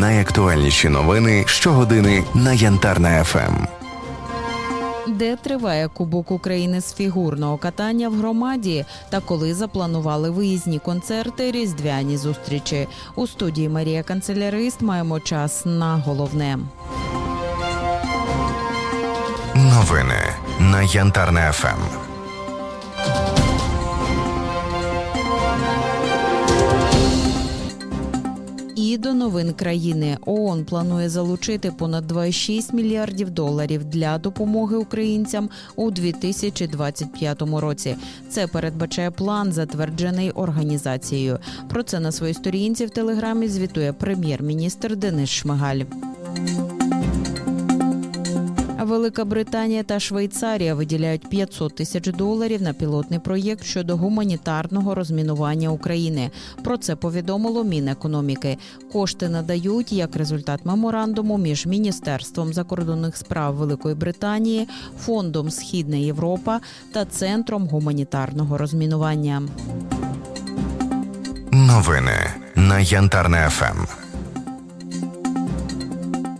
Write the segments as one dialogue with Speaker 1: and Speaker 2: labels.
Speaker 1: Найактуальніші новини щогодини на Янтарна ФМ.
Speaker 2: Де триває Кубок України з фігурного катання в громаді та коли запланували виїзні концерти, різдвяні зустрічі. У студії Марія Канцелярист маємо час на головне.
Speaker 1: Новини на Янтарна ФМ.
Speaker 2: І до новин країни ООН планує залучити понад 2,6 мільярдів доларів для допомоги українцям у 2025 році. Це передбачає план, затверджений організацією. Про це на своїй сторінці в телеграмі звітує прем'єр-міністр Денис Шмигаль. Велика Британія та Швейцарія виділяють 500 тисяч доларів на пілотний проєкт щодо гуманітарного розмінування України. Про це повідомило Мінекономіки. Кошти надають як результат меморандуму між Міністерством закордонних справ Великої Британії, фондом Східна Європа та Центром гуманітарного розмінування.
Speaker 1: Новини на Янтарна ФМ.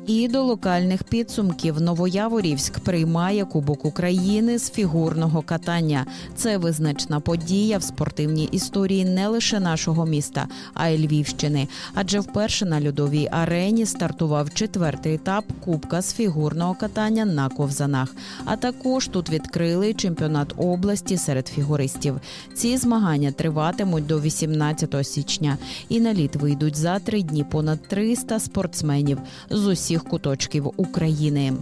Speaker 2: І до локальних підсумків Новояворівськ приймає Кубок України з фігурного катання. Це визначна подія в спортивній історії не лише нашого міста, а й Львівщини. Адже вперше на льодовій арені стартував четвертий етап Кубка з фігурного катання на ковзанах. А також тут відкрили чемпіонат області серед фігуристів. Ці змагання триватимуть до 18 січня. І на лід вийдуть за три дні понад 300 спортсменів з усіх куточків України.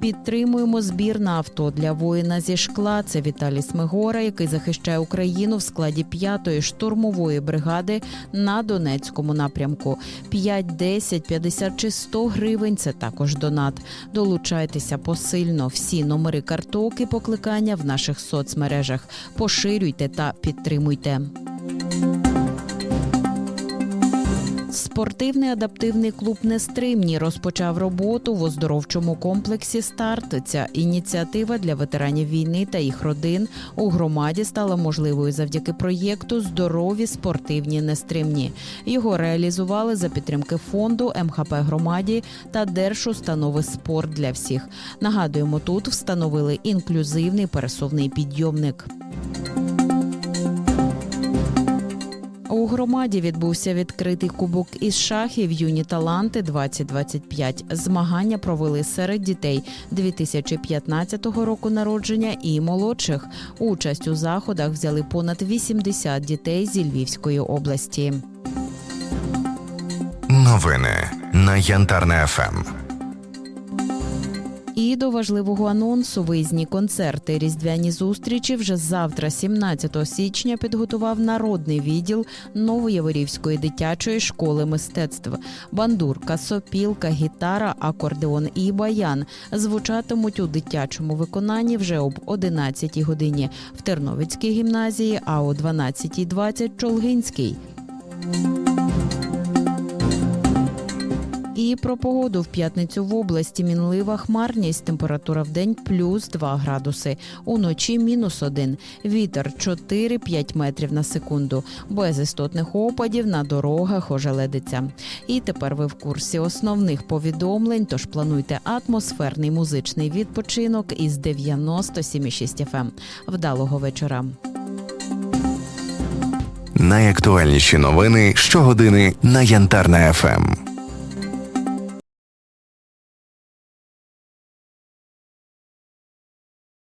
Speaker 2: Підтримуємо збір на авто для воїна зі шкла. Це Віталій Смигора, який захищає Україну в складі 5-ї штурмової бригади на Донецькому напрямку. 5, 10, 50 чи 100 гривень це також донат. Долучайтеся посильно. Всі номери карток і покликання в наших соцмережах. Поширюйте та підтримуйте. Спортивний адаптивний клуб Нестримні розпочав роботу в оздоровчому комплексі Старт. Ця ініціатива для ветеранів війни та їх родин у громаді стала можливою завдяки проєкту Здорові спортивні нестримні. Його реалізували за підтримки фонду МХП громаді та Держустанови спорт для всіх. Нагадуємо, тут встановили інклюзивний пересувний підйомник. Громаді відбувся відкритий кубок із шахів Юні таланти 2025 Змагання провели серед дітей 2015 року народження і молодших. Участь у заходах взяли понад 80 дітей зі Львівської області.
Speaker 1: Новини на Янтарна ФМ.
Speaker 2: І до важливого анонсу виїзні концерти різдвяні зустрічі вже завтра, 17 січня, підготував народний відділ Новояворівської дитячої школи мистецтв. Бандурка, сопілка, гітара, акордеон і баян звучатимуть у дитячому виконанні вже об 11 годині в Терновицькій гімназії, а о 12.20 – Чолгинській. І про погоду в п'ятницю в області мінлива хмарність. Температура в день плюс 2 градуси. Уночі мінус 1. Вітер 4-5 метрів на секунду. Без істотних опадів на дорогах ожеледиться. І тепер ви в курсі основних повідомлень. Тож плануйте атмосферний музичний відпочинок із 97,6 FM. Вдалого вечора.
Speaker 1: Найактуальніші новини щогодини на Янтарна ФМ.